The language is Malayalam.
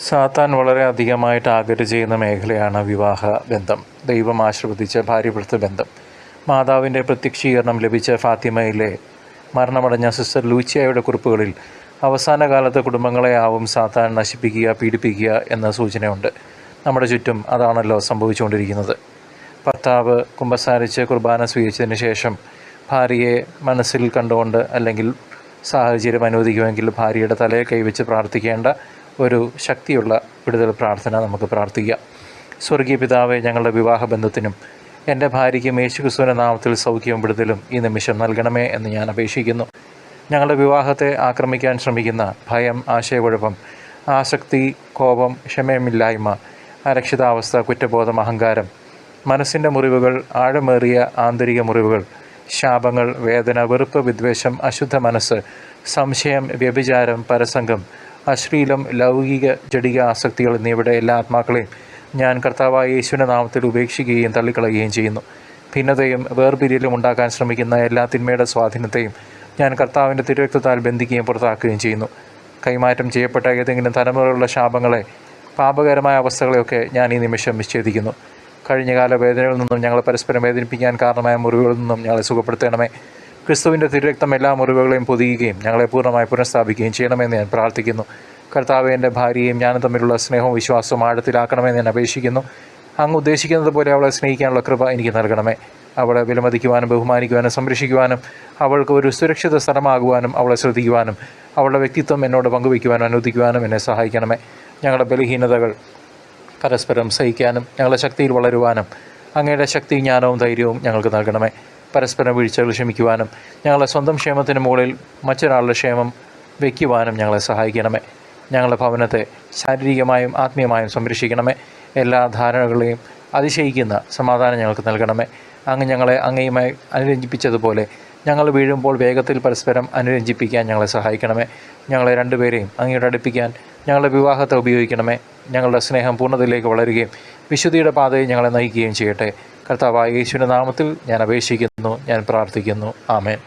സാത്താൻ വളരെ അധികമായിട്ട് ആഗ്രഹം ചെയ്യുന്ന മേഖലയാണ് വിവാഹ ബന്ധം. ദൈവം ആശീർവദിച്ച ഭാര്യഭർത്തൃ ബന്ധം. മാതാവിന്റെ പ്രത്യക്ഷീകരണം ലഭിച്ച ഫാത്തിമയിലെ മരണമടഞ്ഞ സിസ്റ്റർ ലൂച്ചിയായുടെ കുറിപ്പുകളിൽ അവസാന കാലത്ത് കുടുംബങ്ങളെ ആവും സാത്താൻ നശിപ്പിക്കുക പീഡിപ്പിക്കുക എന്ന സൂചനയുണ്ട്. നമ്മുടെ ചുറ്റും അതാണല്ലോ സംഭവിച്ചുകൊണ്ടിരിക്കുന്നത്. ഭർത്താവ് കുമ്പസാരിച്ച് കുർബാന സ്വീകരിച്ചതിന് ശേഷം ഭാര്യയെ മനസ്സിൽ കണ്ടുകൊണ്ട് അല്ലെങ്കിൽ സാഹചര്യം അനുവദിക്കുമെങ്കിൽ ഭാര്യയുടെ തലയെ കൈവച്ച് പ്രാർത്ഥിക്കേണ്ട ഒരു ശക്തിയുള്ള വിടുതൽ പ്രാർത്ഥന നമുക്ക് പ്രാർത്ഥിക്കാം. സ്വർഗീയ പിതാവെ ഞങ്ങളുടെ വിവാഹ ബന്ധത്തിനും എന്റെ ഭാര്യയ്ക്കും യേശു ക്രിസ്തുവിന്റെ നാമത്തിൽ സൗഖ്യവും വിടുതലും ഈ നിമിഷം നൽകണമേ എന്ന് ഞാൻ അപേക്ഷിക്കുന്നു. ഞങ്ങളുടെ വിവാഹത്തെ ആക്രമിക്കാൻ ശ്രമിക്കുന്ന ഭയം ആശയക്കുഴപ്പം ആസക്തി കോപം ക്ഷമയമില്ലായ്മ അരക്ഷിതാവസ്ഥ കുറ്റബോധം അഹങ്കാരം മനസ്സിന്റെ മുറിവുകൾ ആഴമേറിയ ആന്തരിക മുറിവുകൾ ശാപങ്ങൾ വേദന വെറുപ്പ് വിദ്വേഷം അശുദ്ധ മനസ്സ് സംശയം വ്യഭിചാരം പരസംഗം അശ്ലീലം ലൗകിക ജടിക ആസക്തികൾ എന്നിവയുടെ എല്ലാ ആത്മാക്കളെയും ഞാൻ കർത്താവായ യേശുവിന്റെ നാമത്തിൽ ഉപേക്ഷിക്കുകയും തള്ളിക്കളയുകയും ചെയ്യുന്നു. ഭിന്നതയും വേർപിരിയലും ഉണ്ടാക്കാൻ ശ്രമിക്കുന്ന എല്ലാ തിന്മയുടെ സ്വാധീനത്തെയും ഞാൻ കർത്താവിന്റെ തിരുരക്തത്താൽ ബന്ധിക്കുകയും പുറത്താക്കുകയും ചെയ്യുന്നു. കൈമാറ്റം ചെയ്യപ്പെട്ട ഏതെങ്കിലും തലമുറകളുടെ ശാപങ്ങളെ പാപകരമായ അവസ്ഥകളെയൊക്കെ ഞാൻ ഈ നിമിഷം നിശ്ചേദിക്കുന്നു കഴിഞ്ഞകാല വേദനകളിൽ നിന്നും ഞങ്ങളെ പരസ്പരം വേദനിപ്പിക്കാൻ കാരണമായ മുറിവുകളിൽ നിന്നും ഞങ്ങളെ സുഖപ്പെടുത്തണമേ. ക്രിസ്തുവിന്റെ തിരുരക്തം എല്ലാ മുറിവുകളെയും പൊതിയുകയും ഞങ്ങളെ പൂർണമായി പുനഃസ്ഥാപിക്കുകയും ചെയ്യണമെന്ന് ഞാൻ പ്രാർത്ഥിക്കുന്നു. കർത്താവ് എന്റെ ഭാര്യയും ഞാനും തമ്മിലുള്ള സ്നേഹവും വിശ്വാസവും ആഴത്തിലാക്കണമെന്ന് ഞാൻ അപേക്ഷിക്കുന്നു. അങ്ങ് ഉദ്ദേശിക്കുന്നത് പോലെ അവളെ സ്നേഹിക്കാനുള്ള കൃപ എനിക്ക് നൽകണമേ. അവളെ വിലമതിക്കുവാനും ബഹുമാനിക്കുവാനും സംരക്ഷിക്കുവാനും അവൾക്ക് ഒരു സുരക്ഷിത സ്ഥലമാകുവാനും അവളെ ശ്രദ്ധിക്കുവാനും അവളുടെ വ്യക്തിത്വം എന്നോട് പങ്കുവയ്ക്കുവാനും അനുവദിക്കുവാനും എന്നെ സഹായിക്കണമേ. ഞങ്ങളുടെ ബലഹീനതകൾ പരസ്പരം സഹിക്കാനും ഞങ്ങളുടെ ശക്തിയിൽ വളരുവാനും അങ്ങയുടെ ശക്തി ജ്ഞാനവും ധൈര്യവും ഞങ്ങൾക്ക് നൽകണമേ. പരസ്പരം വീഴ്ചകൾ ക്ഷമിക്കുവാനും ഞങ്ങളുടെ സ്വന്തം ക്ഷേമത്തിന് മുകളിൽ മറ്റൊരാളുടെ ക്ഷേമം വയ്ക്കുവാനും ഞങ്ങളെ സഹായിക്കണമേ. ഞങ്ങളുടെ ഭവനത്തെ ശാരീരികമായും ആത്മീയമായും സംരക്ഷിക്കണമേ. എല്ലാ ധാരണകളെയും അതിശയിക്കുന്ന സമാധാനം ഞങ്ങൾക്ക് നൽകണമേ. അങ്ങ് ഞങ്ങളെ അങ്ങയുമായി അനുരഞ്ജിപ്പിച്ചതുപോലെ ഞങ്ങൾ വീഴുമ്പോൾ വേഗത്തിൽ പരസ്പരം അനുരഞ്ജിപ്പിക്കാൻ ഞങ്ങളെ സഹായിക്കണമേ. ഞങ്ങളെ രണ്ടുപേരെയും അങ്ങയോട് അടുപ്പിക്കാൻ ഞങ്ങളുടെ വിവാഹത്തെ ഉപയോഗിക്കണമേ. ഞങ്ങളുടെ സ്നേഹം പൂർണതയിലേക്ക് വളരുകയും വിശുദ്ധിയുടെ പാതയിൽ ഞങ്ങളെ നയിക്കുകയും ചെയ്യട്ടെ. കർത്താവായ യേശുവിന്റെ നാമത്തിൽ ഞാൻ അപേക്ഷിക്കുന്നു. ഞാൻ പ്രാർത്ഥിക്കുന്നു. ആമേൻ.